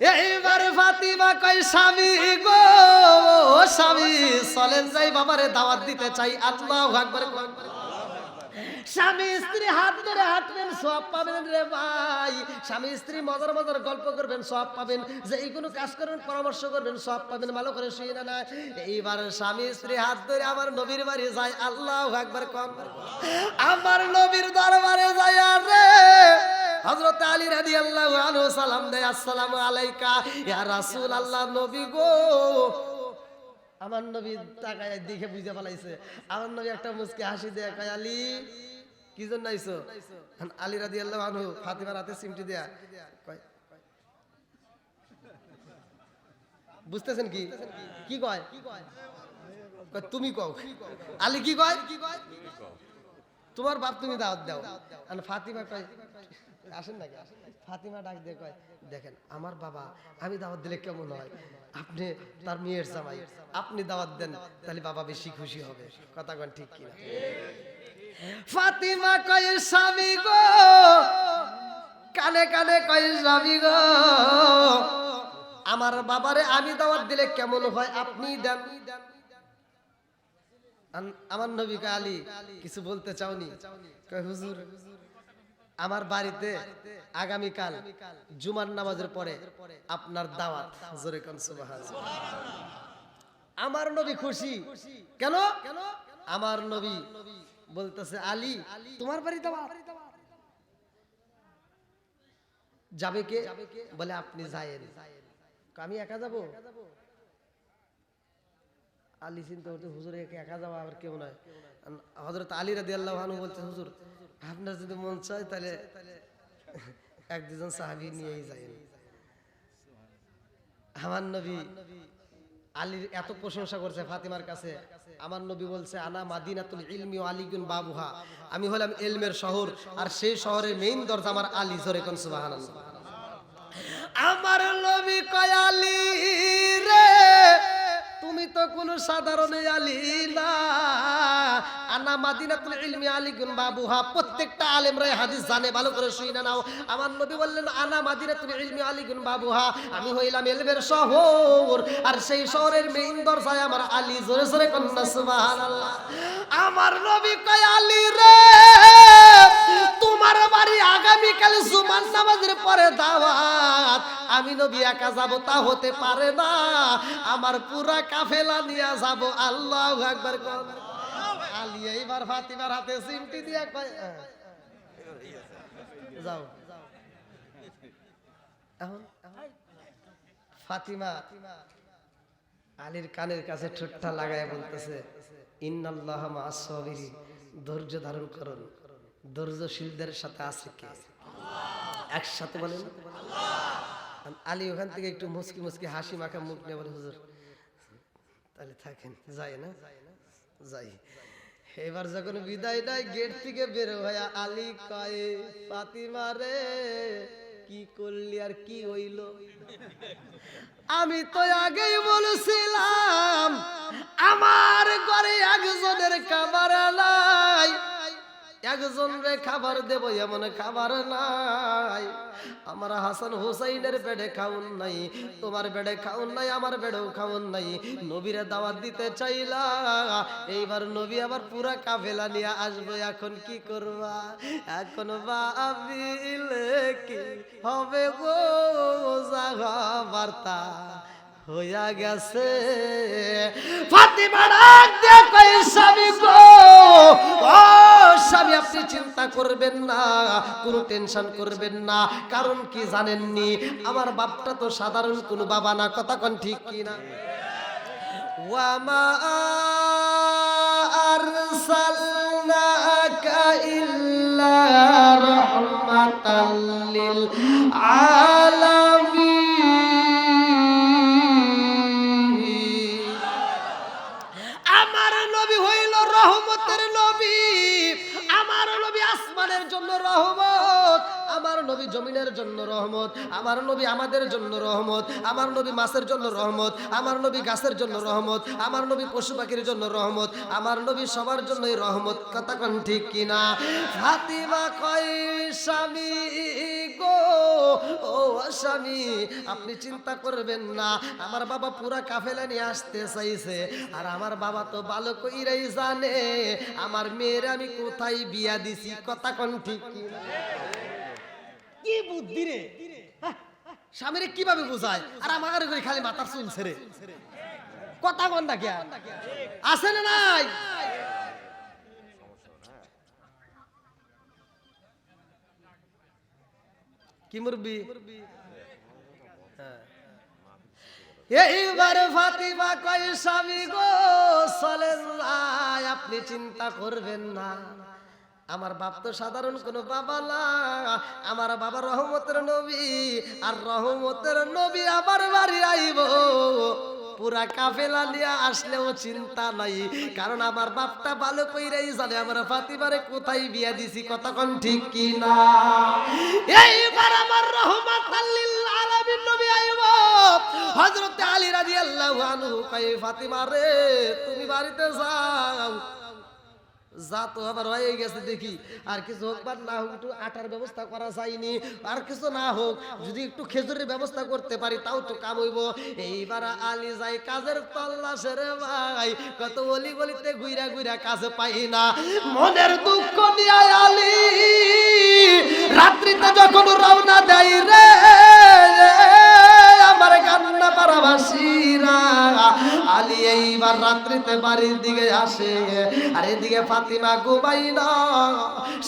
এইবার ফাতিমা কই স্বামী গো, স্বামী, চলেন যাই, বাবারে দাওয়াত দিতে চাই। আল্লাহু আকবার। স্বামী, স্ত্রী হাত ধরে হাঁটবেন সব পাবেন রে ভাই। স্বামী, স্ত্রী মজার মজার গল্প করবেন সব পাবেন। যে এই কোনো কাজ করবেন, পরামর্শ করবেন সব পাবেন, ভালো করে শুয়ে না না এইবার স্বামী, স্ত্রী হাত ধরে আমার নবীর বাড়ি যায়, আল্লাহ একবার কম। আমার নবীর দরবারে যায় রে হযরত আলী রাদিয়াল্লাহু আনহু সালাম দেয় আসসালামু আলাইকা ইয়া রাসূল আল্লাহ নবী গো। আমার নবী তাকায় দেখে বুঝে পালাইছে আমার নবী একটা মুসকে হাসি দেয় কয় আলী কি জন্য আইছো? আলী রাদি আল্লাহ আনহু ফাতিমার হাতে সিমটি দেয়া বুঝতেছেন কি? কি কয়? কয়, তুমি কও। আলী কি কয়? তোমার বাপ তুমি দাওয়াত দাও। আর ফাতিমা কয় আসেন নাকি? ফাতিমা ডাক দিয়ে কয়, দেখেন, আমার বাবা, আমি দাওয়াত দিলে কেমন হয়? আপনি তার মেয়ের জামাই, আপনি দাওয়াত দেন, তাহলে বাবা বেশি খুশি হবে। কথা কন ঠিক কিনা? ফাতিমা কয়, স্বামী গো, কানে কানে কয়, স্বামী গো, আমার বাবারে আমি দাওয়াত দিলে কেমন হয় আপনি দেন। আমার নবী আলী, কিছু বলতে চাওনি? হুজুর আমার বাড়িতে আগামীকাল জুমার নামাজের পরে আপনার দাওয়াত। জোরে। আমার নবী খুশি। কেন? আমার নবী বলতেছে, আলী, তোমার বাড়ি দাওয়াত। যাবে কে? বলে, আপনি যায়েন। আমি একা যাব? আলী চিন্তা করতে, হুজুর, একে একা যাওয়া আবার কেউ নয় হজরত আলী রাদি আল্লাহ বলছে, হুজুর, আপনার যদি মন চায় তাহলে এক দুজন সাহাবি নিয়েই যায়েন আমার নবী আলীর এত প্রশংসা করছে ফাতিমার কাছে। আমার নবী বলছে, আনা মাদিনাতুল ইলমি আলীগুন বাবুহা। আমি হলাম এলমের শহর, আর সেই শহরের মেইন দরজা আমার আলী, জোরে কোন সুবহানাল্লাহ। আমার নবী কয়, আলী! তুমি তো কোনো সাধারণ আলী না। আনা মাদিনাতুল ইলমি আলী গুন বাবুহা, প্রত্যেকটা আলেম রে হাদিস জানে, ভালো করে শুই না নাও। আমার নবী বললেন আনা মাদিনাতুল ইলমি আলী গুন বাবুহা, আমি হইলাম এলমের শহর, আর সেই শহরের মেইন দরজায় আমার আলী, জোরে জোরে কন্যা, সুবহানাল্লাহ। আমার নবী কয়, আলী রে তোমার বাড়ি আগামীকাল জুমার নামাজের পরে দাওয়াত। আমি নবী একা যাব, তা হতে পারে না। আমার পুরা কাফেলা নিয়ে যাব। আল্লাহ একবার আলী এইবার ফাতিমার হাতে সিমটি দিয়ে যাও। এখন, ফাতিমা, আলীর কানের কাছে ঠোঁটটা লাগায় বলতেছে, ইন্নাল্লাহ মাসবিরি ধৈর্য ধারণ করুন। ধৈর্যশীলদের সাথে আছে কে? একসাথে বলেন। আলী ওখান থেকে একটু মুসকি মুসকি হাসি মাখা মুখ নিয়ে বলে হুজুর তাহলে থাকেন যাই না? যাই। এবার যখন বিদায় নাই গেট থেকে বের হয়ে আলী কয়ে ফাতিমা রে কি করলি আর কি হইল? আমি তো আগেই বলেছিলাম আমার ঘরে একজনের খাবার নাই। একজন রে খাবার দেব, এমন খাবার নাই। আমার হাসান হুসাইনের বেডে খাউন নাই, তোমার বেডে খাউন নাই, আমার বেডেও খাউন নাই। নবীরে দাওয়াত দিতে চাইলা, এইবার নবী আবার পুরা কাফেলা নিয়ে আসবে, এখন কি করবা? এখন ভাবিলে কি হবে গো? জাগা বার্তা। হইয়া গেছে। ফাতিমা ডাক আপনি চিন্তা করবেন না, কোনো টেনশন করবেন না। কারণ কি জানেননি? আমার বাপটা তো সাধারণ কোনো বাবা না, কথা কোন ঠিক কি না ওয়ামা আরসালনাকা ইল্লা রাহমাতাল লিল জমিনের জন্য রহমত, আমার নবী আমাদের জন্য রহমত, আমার নবী মাছের জন্য রহমত, আমার নবী গাছের জন্য রহমত, আমার নবী পশু পাখির জন্য রহমত, আমার নবী সবার জন্যই রহমত। কথা কোন ঠিক কিনা ফাতিমা কয়, স্বামী গো, ও স্বামী, আপনি চিন্তা করবেন না, আমার বাবা পুরা কাফেলা নিয়ে আসতে চাইছে, আর আমার বাবা তো ভালো কইরাই জানে, আমার মেয়ের আমি কোথায় বিয়া দিছি? কথা কন ঠিক কি না? কি বুদ্ধি হ্যাঁ, স্বামীরে কীভাবে বোঝায়? আর আমার করে খালি মাথার চুল ছেড়ে। কথা কোন আছে না নাই? কি হ্যাঁ। এইবার ফাতিমা কয় স্বামী গো চলেন আপনি চিন্তা করবেন না। আমার বাপ তো সাধারণ কোনো বাবা না। আমার বাবা রহমতের নবী, আর রহমতের নবী আমার বাড়ি আইব। পুরা কাফেলা নিয়ে আসলেও চিন্তা নাই, কারণ আমার বাপটা ভালো কইরাই জানে। আমার ফাতিমারে কোথায় বিয়া দিছি কতক্ষণ ঠিক কি না? এইবার আমার রহমত আলামিন নবী আইব। হযরত আলী রাদিয়াল্লাহু আনহু কই ফাতিমা রে, তুমি বাড়িতে যাও। যা তো আবার হয়ে গেছে দেখি। আর কিছু হোক বা না হোক, একটু আটার ব্যবস্থা করা যায়নি। আর কিছু না হোক, যদি একটু খেজুরের ব্যবস্থা করতে পারি, তাও তো কাম এইবার আলি যাই কাজের তল্লাশে রে ভাই, কত অলি গলিতে ঘুরা ঘুরা কাজ পাই না। মনের দুঃখ নিয়ে আলি, রাত্রিতে যখন রওনা দেয় রে আসে। আর এদিকে ফাতিমা ঘুমাই না।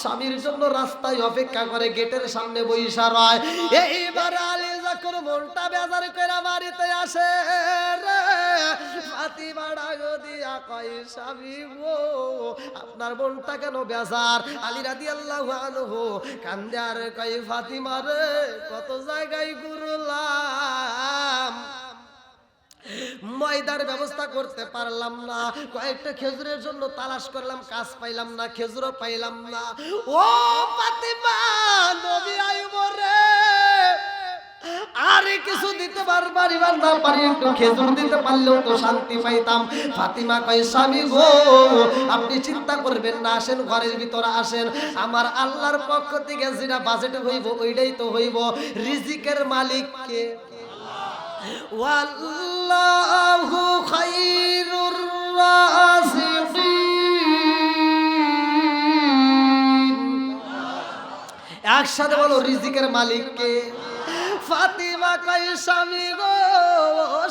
স্বামীর জন্য রাস্তায় অপেক্ষা করে গেটের সামনে বইসা রয়। এইবার মনটা বেজার করে বাড়িতে আসে দিয়া আপনার কেন রাদি আল্লাহ ফাতিমা রে, কত জায়গায় ঘুরলাম ময়দার ব্যবস্থা করতে পারলাম না। কয়েকটা খেজুরের জন্য তালাশ করলাম, কাজ পাইলাম না, খেজুরও পাইলাম না। ও আইব আরে কিছু দিতে না পারি, একটু খেজুর দিতে পারলেও তো শান্তি পাইতাম। ফাতিমা কয়, স্বামী গো, আপনি চিন্তা করবেন না, আসেন, ঘরের ভিতরে আসেন। আমার আল্লাহর পক্ষ থেকে যেটা বাজেট হইব, ওইটাই তো হইব। রিজিকের মালিক কে? والله خير الرازقين একসাথে বলো রিজিকের মালিককে ফাতিমা কয় স্বামী গো ও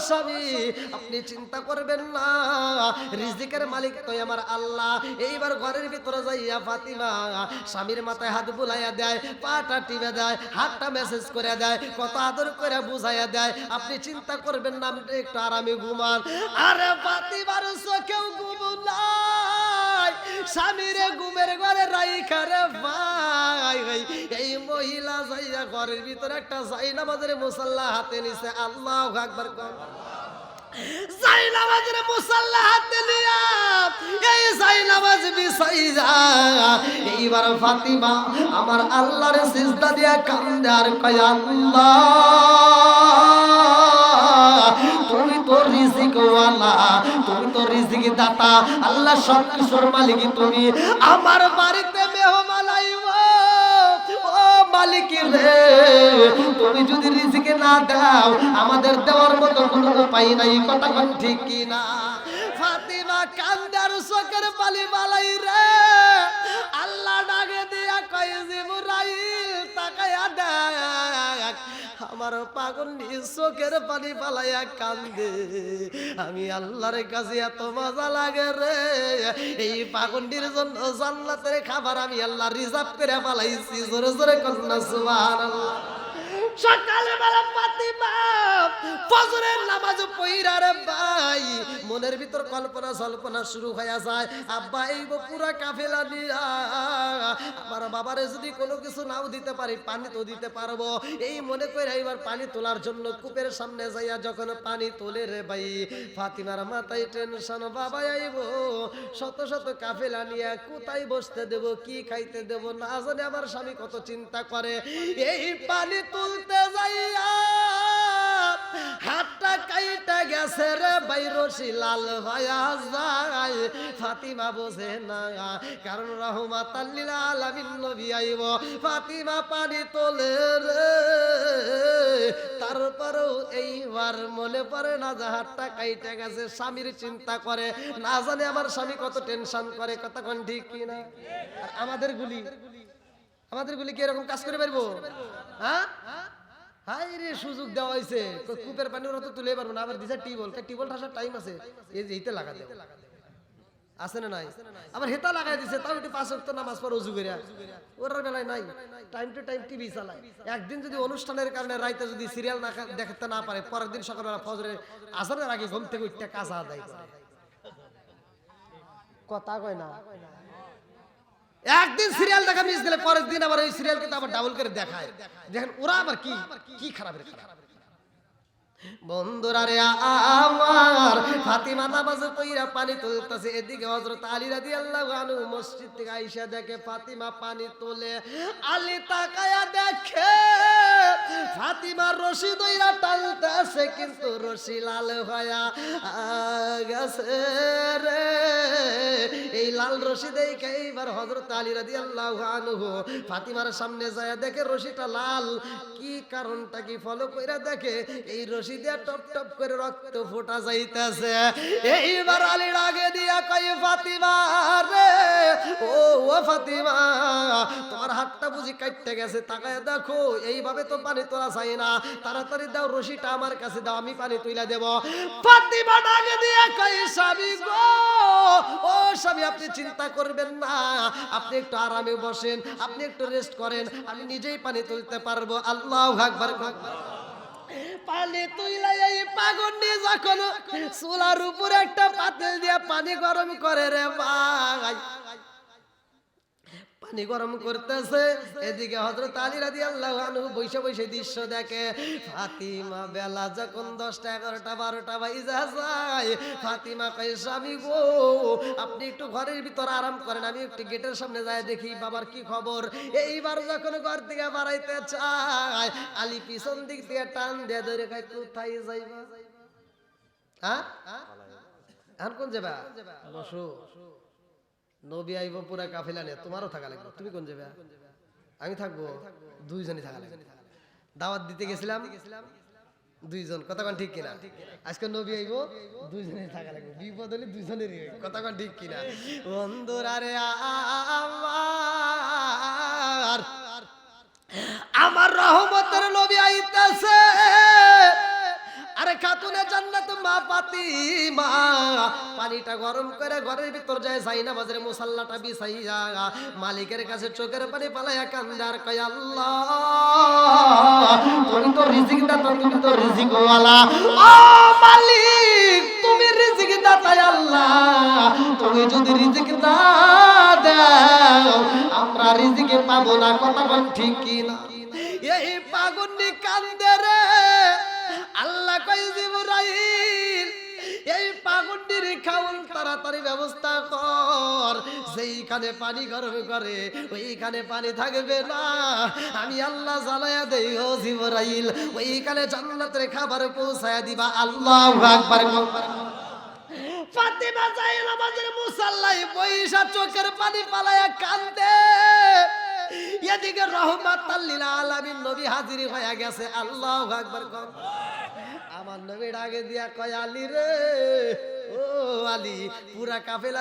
স্বামী, আপনি চিন্তা করবেন না। রিজিকের মালিক তো আমার আল্লাহ। এইবার ঘরের ভিতরে যাইয়া ফাতিমা স্বামীর মাথায় হাত বুলাইয়া দেয়, পাটা টিপে দেয়, হাতটা মেসেজ করে দেয়, কত আদর করে বুঝাইয়া দেয়। আপনি চিন্তা করবেন না একটু আরামে ঘুমান। আরে ফাতিমার চোখেও ঘুম নাই স্বামীরে ঘুমের ঘরে রাইখা রে ভাই। এই মহিলা যাইয়া ঘরের ভিতরে একটা যাই নামাজের মুসাল্লা হাতে নিছে। আল্লাহ আকবার কর এইবার ফাতিমা আমার আল্লাহর সিজদা দিয়া কান্দে আর আল্লাহ! ওয়ালা তুমি তো রিজিক দাতা আল্লাহ সব কিছুর মালিক তুমি। আমার বাড়িতে মেহমান আইব। ও মালিক রে, তুমি যদি রিজিকে না দাও, আমাদের দেওয়ার মতো কোনো উপায় নাই। কথা ঠিক কিনা? ফাতিমা কান্দার চোখের পালি বালাই আমার পাগল নিজ চোখের পানি পালাইয়া কান্দে। আমি আল্লাহর কাছে এত মজা লাগে রে। এই পাগন্ডির জন্য জান্নাতের খাবার আমি আল্লাহ রিজার্ভ করে পালাইছি জোরে জোরে কন্যা, সুবহানাল্লাহ। সকালে বেলা ফাতিমা, ফজরের নামাজ পইরা রে ভাই, মনের ভিতর কল্পনা জল্পনা শুরু হয়ে যায়, আব্বা, এই পুরা কাফেলা নিয়া, আমার বাবারে যদি কোনো কিছু নাও দিতে পারি, পানি তো দিতে পারব। এই মনে করে এবার পানি তোলার জন্য কূপের সামনে যাইয়া যখন পানি তোলে রে ভাই, ফাতিমার মাথায় টেনশন, বাবা আইব শত শত কাফেলা নিয়ে কোথায় বসতে দেব, কি খাইতে দেব, না জানে আমার স্বামী কত চিন্তা করে। এই পানি তুলতে যাইয়া হাতটা কাইটা গেছে রে বাইরসি লাল হয়া যায়। ফাতিমা বোঝে না, কারণ রহমাত আল্লিল আলামিন নবী আইব। ফাতিমা পানি তোলে রে, তারপরেও এইবার মনে পড়ে না যে হাতটা কাইটা গেছে, স্বামীর চিন্তা করে। না জানে আমার স্বামী কত টেনশন করে, কতক্ষণ ঠিক কিনা। আমাদের গুলি। আমাদের গুলি কি এরকম কাজ করে পারব? হ্যাঁ? সুযোগ দেওয়া হয়েছে তুলে পারব না। দিছে টাইম আছে। তাও একটু নামাজ বেলায় নাই। টাইম টু টাইম টিভি চালায়। একদিন যদি অনুষ্ঠানের কারণে রাইতে যদি সিরিয়াল না দেখতে না পারে, পরের দিন সকালবেলা ফজরে আসরের আগে ঘুম থেকে উঠতে কাজা কথা কয় না? একদিন সিরিয়াল দেখা মিস দিলে পরের দিন আবার ওই সিরিয়ালকে আবার ডাবল করে দেখায়। দেখেন ওরা আবার কি কি খারাপের খারাপ রে পইরা পানি তুলতেছে, এদিকে আলী মসজিদ থেকে দেখে ফাতিমা পানি তোলে। আলী তাকায়া দেখে ফাতিমা রশি দইরা টানতেছে, কিন্তু রশি লাল হয়া গেছে রে। এই লাল রশি দেখে এইবার হযরত আলী রাদিয়াল্লাহু আনহু ফাতিমার সামনে যায় দেখে রশিটা লাল। কি কারণটা কি ফলো কইরা দেখে? এই রশি দিয়ে টপ টপ করে রক্ত ফোটা যাইতেছে। এইবার আলীর আগে দিয়া কই ফাতিমা রে, ও ফাতিমা, তোমার হাতটা বুঝি কাটতে গেছে। তাকায় দেখো, এইভাবে তো পানি তোলা চাই না। তাড়াতাড়ি দাও, রশিটা আমার কাছে দাও, আমি পানি তুইলা দেব। ফাতিমা দিয়া কই স্বামী গো, ও স্বামী, আপনি চিন্তা করবেন না। আপনি একটু আরামে বসেন, আপনি একটু রেস্ট করেন, আমি নিজেই পানি তুলতে পারব। আল্লাহ আকবার পানি তুইলাই এই পাগন্ডি যখন চুলার উপরে একটা পাতিল দিয়ে পানি গরম করে রে ভাই। পানি গরম করতেছে। এদিকে হযরত আলী রাদিয়াল্লাহু আনহু বসে বসে দৃশ্য দেখে, ফাতিমা, বেলা যখন 10টা 11টা 12টা বাজে যায়, ফাতিমা কয়, স্বামী গো, আপনি একটু ঘরের ভিতর আরাম করেন, আমি একটু গেটের সামনে যাই দেখি, বাবার কি খবর? এইবার যখন ঘর থেকে বাড়াইতে চায়, আলী পিছন দিক থেকে টান দিয়ে ধরে খাই কোথায় যাইবা? হ্যাঁ? এখন কোন যাবা নবী আইব, পুরা কাফেলা নিয়ে। তোমারও থাকা লাগবে। তুমি কোন যাবে? আমি থাকব। দুইজনই থাকা লাগবে। দাওয়াত দিতে গেছিলাম। দুইজন। কতক্ষণ ঠিক কিনা? আজকে নবী আইব দুইজনে থাকা লাগবে। বিপদ হলে দুইজনেরই। কতক্ষণ ঠিক কিনা? বন্ধুরা রে আমার রহমতের নবী আইতাছে। আরে খাতুনে জান্নাত মা পাতিমা পানিটা গরম করে ঘরের ভিতর যায় সাইনা বাজারে মুসাল্লাটা বিছাইয়া মালিকের কাছে চোখের পানি পালাইয়া কান্দার কয়, আল্লাহ, তুমি তো রিজিক দাতা তুমি তো রিজিক ওয়ালা ও মালিক, তুমি রিজিক দাতা আল্লাহ। তুমি যদি রিজিক না দাও, আমরা রিজিকে পাবো না। কথা কোন ঠিক কি না এই পাগন্ডি কান্দে রে। আল্লাহ কই জিবরাইল, এই পাগন্ডির খাউন তাড়াতাড়ি ব্যবস্থা কর। সেইখানে পানি গরম করে, ওইখানে পানি থাকবে না। আমি আল্লাহ জ্বালায়া দেই, ও জিবরাইল, ওইখানে জান্নাতের খাবার পৌঁছায়া দিবা। আল্লাহ আকবার। ফাতেমা যায় নামাজের মুসাল্লাই পয়সা চোখের পানি পালায়া কান্দে এদিকে রহমাত আলামিন নবী হাজির হয়ে গেছে। আল্লাহু আকবার। আমার নবীর আগে দিয়া কয় আলী রে ও আলী পুরা কাফেলা